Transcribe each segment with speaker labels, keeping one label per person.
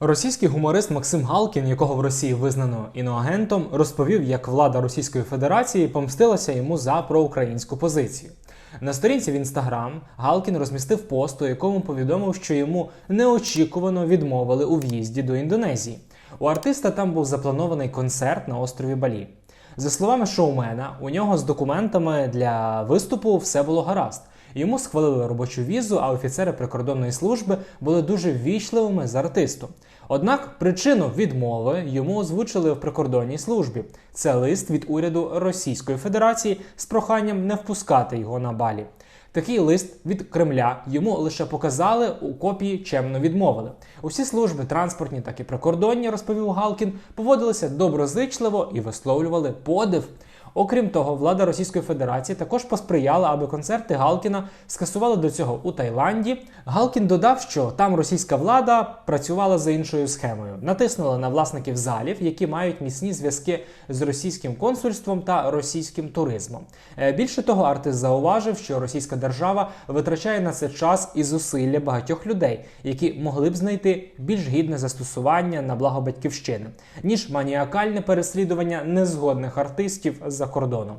Speaker 1: Російський гуморист Максим Галкін, якого в Росії визнано іноагентом, розповів, як влада Російської Федерації помстилася йому за проукраїнську позицію. На сторінці в інстаграм Галкін розмістив пост, у якому повідомив, що йому неочікувано відмовили у в'їзді до Індонезії. У артиста там був запланований концерт на острові Балі. За словами шоумена, у нього з документами для виступу все було гаразд. Йому схвалили робочу візу, а офіцери прикордонної служби були дуже ввічливими з артистом. Однак причину відмови йому озвучили в прикордонній службі. Це лист від уряду Російської Федерації з проханням не впускати його на балі. Такий лист від Кремля йому лише показали у копії чемно відмовили. Усі служби, транспортні, так і прикордонні, розповів Галкін, поводилися доброзичливо і висловлювали подив. Окрім того, влада Російської Федерації також посприяла, аби концерти Галкіна скасували до цього у Таїланді. Галкін додав, що там російська влада працювала за іншою схемою, натиснула на власників залів, які мають міцні зв'язки з російським консульством та російським туризмом. Е, Більше того, артист зауважив, що російська держава витрачає на це час і зусилля багатьох людей, які могли б знайти більш гідне застосування на благо батьківщини, ніж маніакальне переслідування незгодних артистів за кордоном.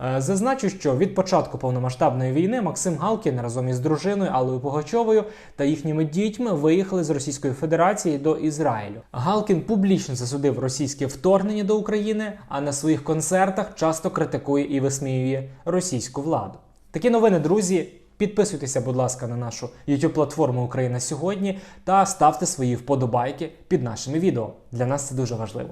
Speaker 1: Е, Зазначу, що від початку повномасштабної війни Максим Галкін разом із дружиною Аллою Пугачовою та їхніми дітьми виїхали з Російської Федерації до Ізраїлю. Галкін публічно засудив російське вторгнення до України, а на своїх концертах часто критикує і висміює російську владу. Такі новини, друзі. Підписуйтеся, будь ласка, на нашу youtube платформу Україна сьогодні та ставте свої вподобайки під нашими відео. Для нас це дуже важливо.